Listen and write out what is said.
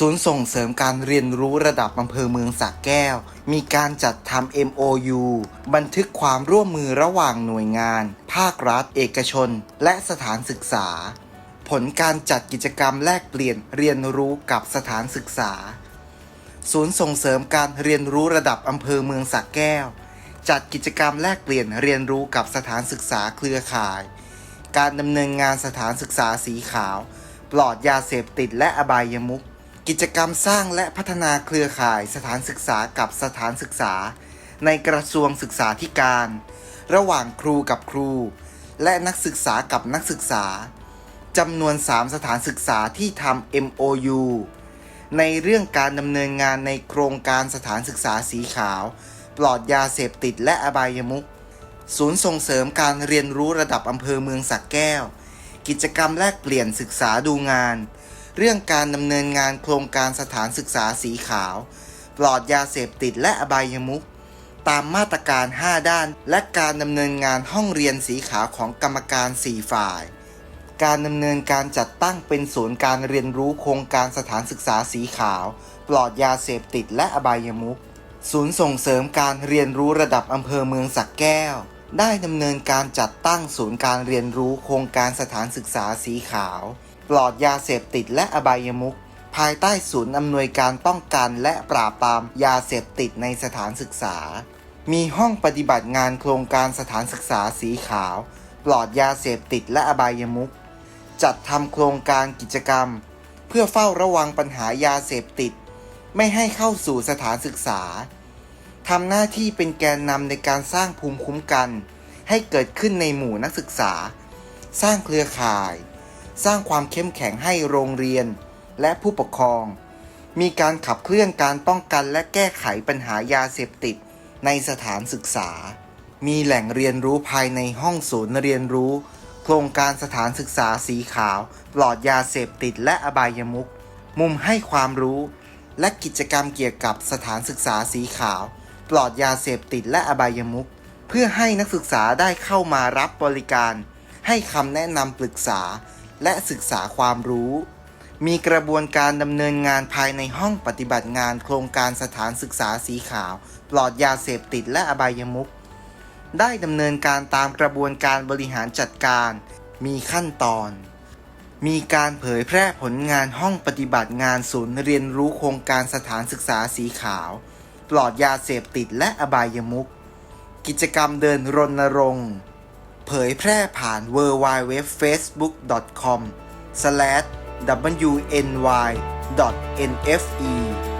ศูนย์ส่งเสริมการเรียนรู้ระดับอำเภอเมืองสระแก้ว มีการจัดทำ MOU บันทึกความร่วมมือระหว่างหน่วยงาน ภาครัฐ เอกชน และสถานศึกษา ผลการจัดกิจกรรมแลกเปลี่ยนเรียนรู้กับสถานศึกษา ศูนย์ส่งเสริมการเรียนรู้ระดับอำเภอเมืองสระแก้ว จัดกิจกรรมแลกเปลี่ยนเรียนรู้กับสถานศึกษาเครือข่าย การดำเนินงานสถานศึกษาสีขาว ปลอดยาเสพติดและอบายมุข กิจกรรมสร้างและพัฒนาเครือข่ายสถานศึกษากับสถานศึกษา ในกระทรวงศึกษาธิการ ระหว่างครูกับครู และนักศึกษากับนักศึกษาจำนวน 3 สถานศึกษาที่ทำ MOU ในเรื่องการดำเนินงานในโครงการสถานศึกษาสีขาว ปลอดยาเสพติดและอบายมุขศูนย์ส่งเสริมการเรียนรู้ระดับอำเภอเมืองสักแก้ว กิจกรรมแลกเปลี่ยนศึกษาดูงาน เรื่องการดำเนินงานโครงการสถานศึกษาสีขาว ปลอดยาเสพติดและอบายมุขตามมาตรการ 5 ด้าน และการดำเนินงานห้องเรียนสีขาวของกรรมการ 4 ฝ่าย การดำเนินการจัดตั้งเป็นศูนย์การเรียนรู้โครงการสถานศึกษาสีขาว ปลอดยาเสพติดและอบายมุขศูนย์ส่งเสริมการเรียนรู้ระดับอำเภอเมืองสักแก้ว ได้ดำเนินการจัดตั้งศูนย์การเรียนรู้โครงการสถานศึกษาสีขาว ปลอดยาเสพติดและอบายมุขภายใต้ศูนย์อำนวยการป้องกันและปราบปรามยาเสพติดในสถานศึกษา มีห้องปฏิบัติงานโครงการสถานศึกษาสีขาว ปลอดยาเสพติดและอบายมุขจัดทำโครงการกิจกรรม เพื่อเฝ้าระวังปัญหายาเสพติด ไม่ให้เข้าสู่สถานศึกษาทำหน้าที่เป็นแกนนำในการสร้างภูมิคุ้มกัน ให้เกิดขึ้นในหมู่นักศึกษา สร้างเครือข่าย สร้างความเข้มแข็งให้โรงเรียน และผู้ปกครอง มีการขับเคลื่อนการป้องกันและแก้ไขปัญหายาเสพติดในสถานศึกษา มีแหล่งเรียนรู้ภายในห้องศูนย์เรียนรู้ โครงการสถานศึกษาสีขาว ปลอดยาเสพติดและอบายมุขมุมให้ความรู้ และกิจกรรมเกี่ยวกับสถานศึกษาสีขาว ปลอดยาเสพติดและอบายมุขเพื่อให้นักศึกษาได้เข้ามารับบริการ ให้คำแนะนำปรึกษา และศึกษาความรู้ มีกระบวนการดำเนินงานภายในห้องปฏิบัติงานโครงการสถานศึกษาสีขาว ปลอดยาเสพติดและอบายมุขได้ดำเนินการตามกระบวนการบริหารจัดการ มีขั้นตอน มีการเผยแพร่ผลงานห้องปฏิบัติงานศูนย์เรียนรู้โครงการสถานศึกษาสีขาว ปลอดยาเสพติดและอบายมุขกิจกรรมเดินรณรงค์ เผยแพร่ผ่าน w w w f a c e b o o k c o m w n y n f e